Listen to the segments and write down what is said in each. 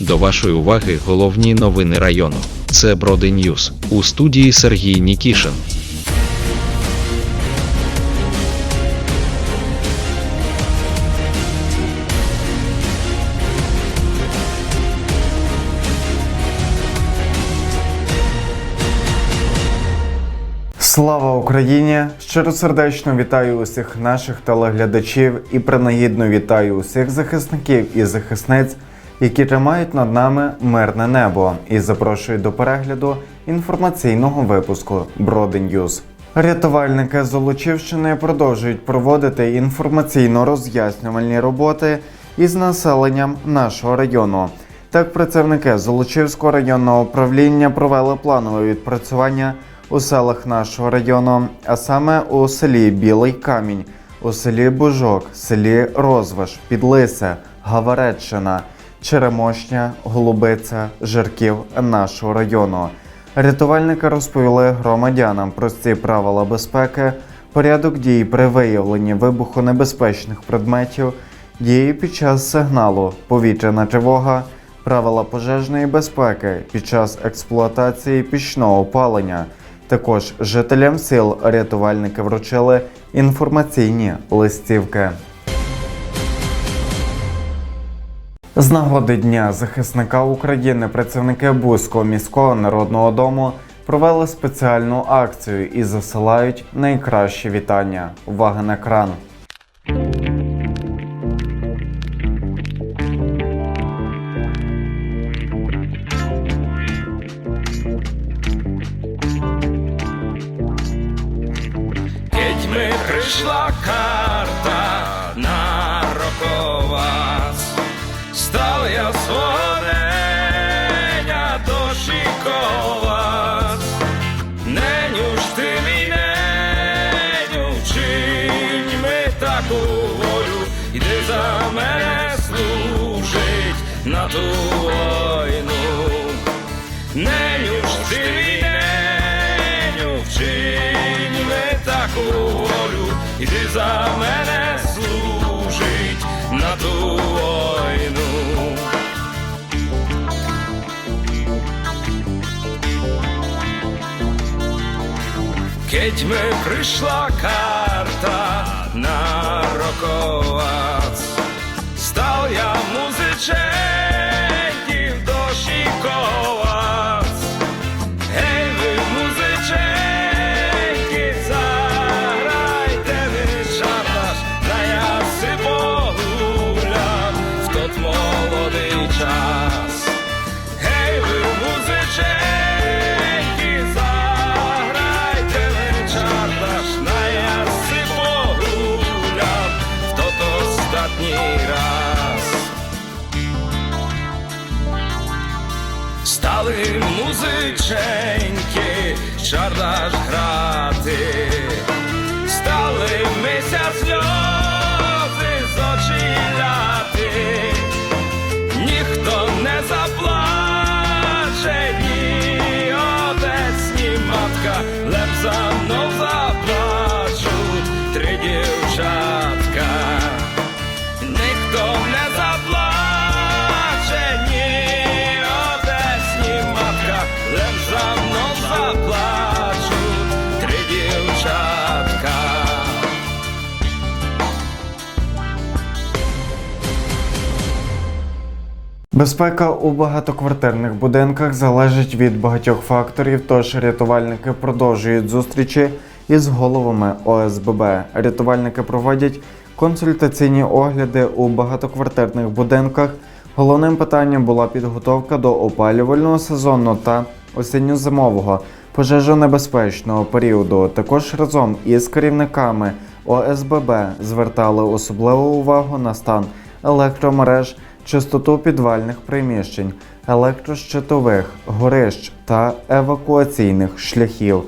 До вашої уваги головні новини району. Це Броди Ньюз у студії Сергій Нікішин. Слава Україні! Щиросердечно вітаю усіх наших телеглядачів і принагідно вітаю усіх захисників і захисниць, які тримають над нами мирне небо, і запрошую до перегляду інформаційного випуску Броди Ньюз. Рятувальники Золочівщини продовжують проводити інформаційно-роз'яснювальні роботи із населенням нашого району. Так, працівники Золочівського районного управління провели планове відпрацювання у селах нашого району, а саме у селі Білий Камінь, у селі Бужок, селі Розваж, Підлисе, Гавареччина, Черемошня, Голубиця, Жирків нашого району. Рятувальники розповіли громадянам прості правила безпеки, порядок дій при виявленні вибухонебезпечних предметів, дії під час сигналу, повітряна тривога, правила пожежної безпеки під час експлуатації пічного опалення. Також жителям сіл рятувальники вручили інформаційні листівки. З нагоди Дня захисника України працівники Бузького міського народного дому провели спеціальну акцію і засилають найкращі вітання. Увага на екран. Став я свого неня. Неню ж ти мій неню, вчинь ми таку волю, іди за мене служить на ту війну. Неню ж ти мій неню, вчинь ми таку волю, іди за мене Кедьми прийшла карта на роковац, став я музиченьків дошіковац. Стали музиченьки, шардаш грати, стали мися сльози Безпека у багатоквартирних будинках залежить від багатьох факторів, тож рятувальники продовжують зустрічі із головами ОСББ. Рятувальники проводять консультаційні огляди у багатоквартирних будинках. Головним питанням була підготовка до опалювального сезону та осінньо-зимового пожежонебезпечного періоду. Також разом із керівниками ОСББ звертали особливу увагу на стан електромереж, чистоту підвальних приміщень, електрощитових, горищ та евакуаційних шляхів.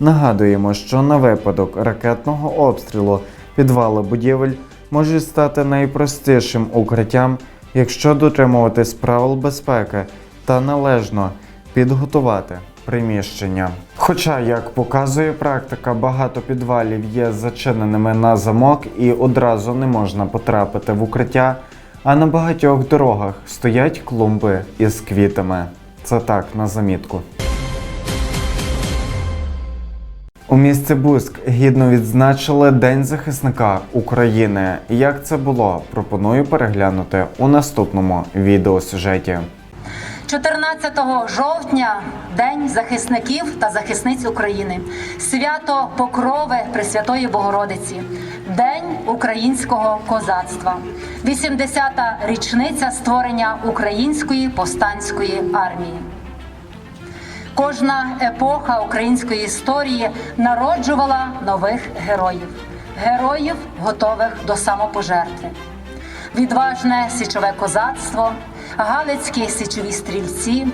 Нагадуємо, що на випадок ракетного обстрілу підвали будівель можуть стати найпростішим укриттям, якщо дотримуватись правил безпеки та належно підготувати приміщення. Хоча, як показує практика, багато підвалів є зачиненими на замок і одразу не можна потрапити в укриття. А на багатьох дорогах стоять клумби із квітами. Це так, на замітку. У місті Буск гідно відзначили День захисника України. Як це було, пропоную переглянути у наступному відеосюжеті. 14 жовтня День захисників та захисниць України, свято Покрови Пресвятої Богородиці, День українського козацтва, 80-та річниця створення Української повстанської армії. Кожна епоха української історії народжувала нових героїв, героїв, готових до самопожертви. Відважне січове козацтво, галицькі січові стрільці,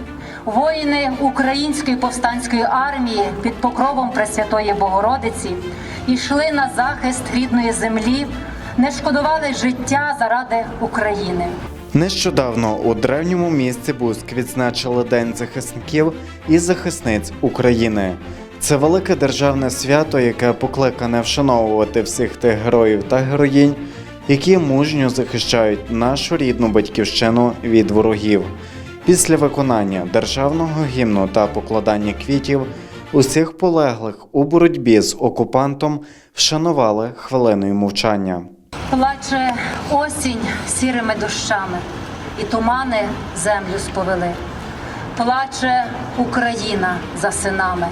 воїни Української повстанської армії під покровом Пресвятої Богородиці йшли на захист рідної землі, не шкодували життя заради України. Нещодавно у древньому місті Буск відзначили День захисників і захисниць України. Це велике державне свято, яке покликане вшановувати всіх тих героїв та героїнь, які мужньо захищають нашу рідну батьківщину від ворогів. Після виконання державного гімну та покладання квітів усіх полеглих у боротьбі з окупантом вшанували хвилиною мовчання. Плаче осінь сірими дощами, і тумани землю сповели. Плаче Україна за синами,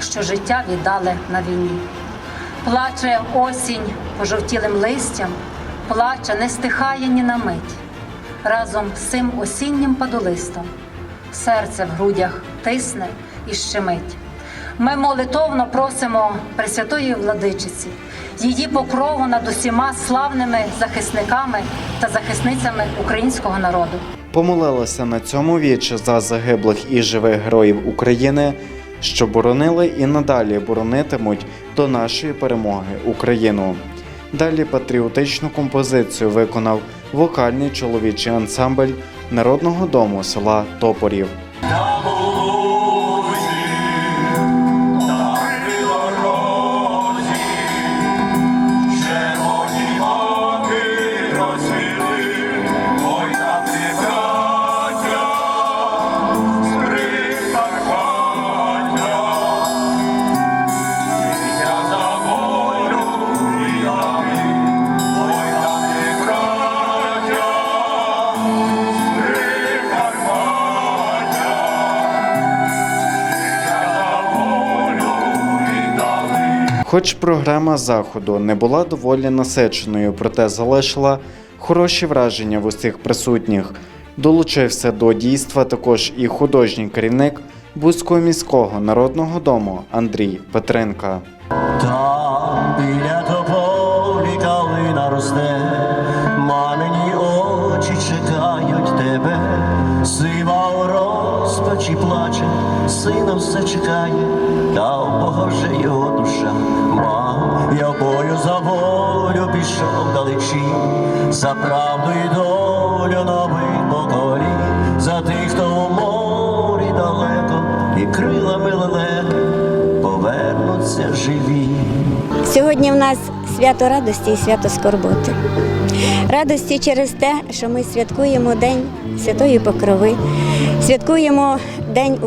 що життя віддали на війні. Плаче осінь пожовтілим листям, плаче, не стихає ні на мить. Разом з цим осіннім падолистом серце в грудях тисне і щемить. Ми молитовно просимо Пресвятої Владичиці, її покрову над усіма славними захисниками та захисницями українського народу. Помолилися на цьому вічі за загиблих і живих героїв України, що боронили і надалі боронитимуть до нашої перемоги Україну. Далі патріотичну композицію виконав вокальний чоловічий ансамбль народного дому села Топорів. Хоч програма заходу не була доволі насиченою, проте залишила хороші враження в усіх присутніх. Долучився до дійства також і художній керівник Бузького міського народного дому Андрій Петренка. Там біля тополі калина росте, мамині очі чекають тебе, сива розпачі плаче, сина все чекає, та вже його душа. Я бою за волю пішов далечі, за правду і долю нових поколінь, за тих, хто у морі далеко, і крилами лелети повернуться живі. Сьогодні в нас свято радості і свято скорботи. Радості через те, що ми святкуємо День Святої Покрови, святкуємо День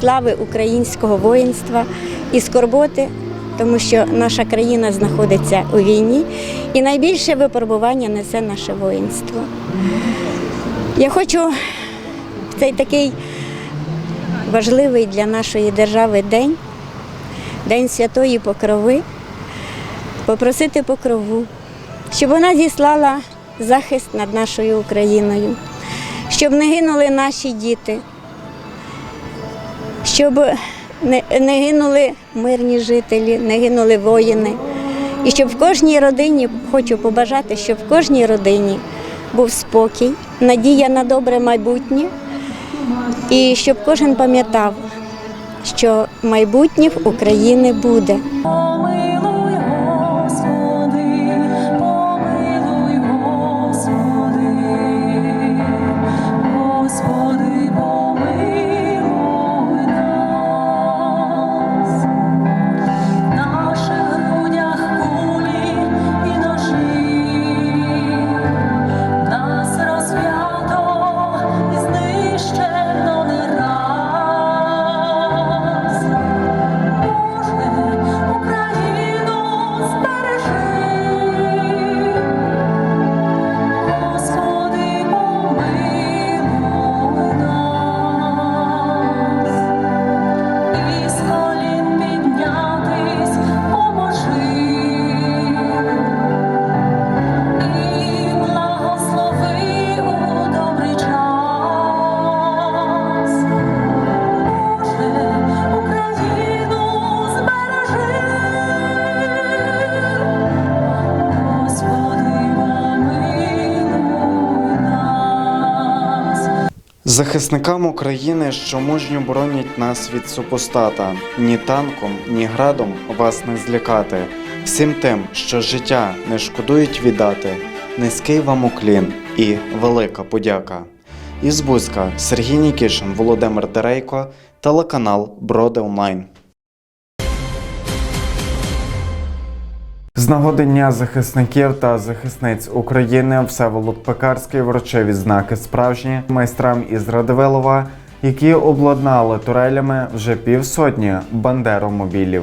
слави українського воїнства і скорботи, тому що наша країна знаходиться у війні і найбільше випробування несе наше воїнство. Я хочу в цей такий важливий для нашої держави день, День Святої Покрови, попросити покрову, щоб вона зіслала захист над нашою Україною, щоб не гинули наші діти, щоб не, не гинули мирні жителі, не гинули воїни. І щоб в кожній родині, хочу побажати, щоб в кожній родині був спокій, надія на добре майбутнє, і щоб кожен пам'ятав, що майбутнє в України буде. Захисникам України, що мужньо боронять нас від супостата, ні танком, ні градом вас не злякати. Всім тим, що життя не шкодують віддати, низький вам уклін і велика подяка. Із Бузька Сергій Нікішин, Володимир Дерейко, телеканал Броди Онлайн. З нагоди Дня захисників та захисниць України Всеволод Пекарський вручив відзнаки справжні майстрам із Радивилова, які обладнали турелями вже півсотні бандеромобілів.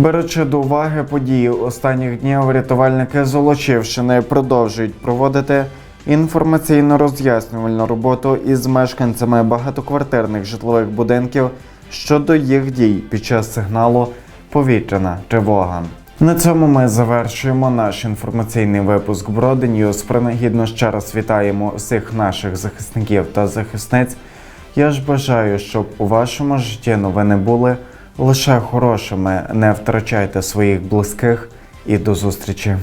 Беручи до уваги події останніх днів, рятувальники Золочівщини продовжують проводити інформаційно-роз'яснювальну роботу із мешканцями багатоквартирних житлових будинків щодо їх дій під час сигналу повітряна тривога. На цьому ми завершуємо наш інформаційний випуск Броди Ньюс. Принагідно ще раз вітаємо всіх наших захисників та захисниць. Я ж бажаю, щоб у вашому житті новини були лише хорошими. Не втрачайте своїх близьких і до зустрічі.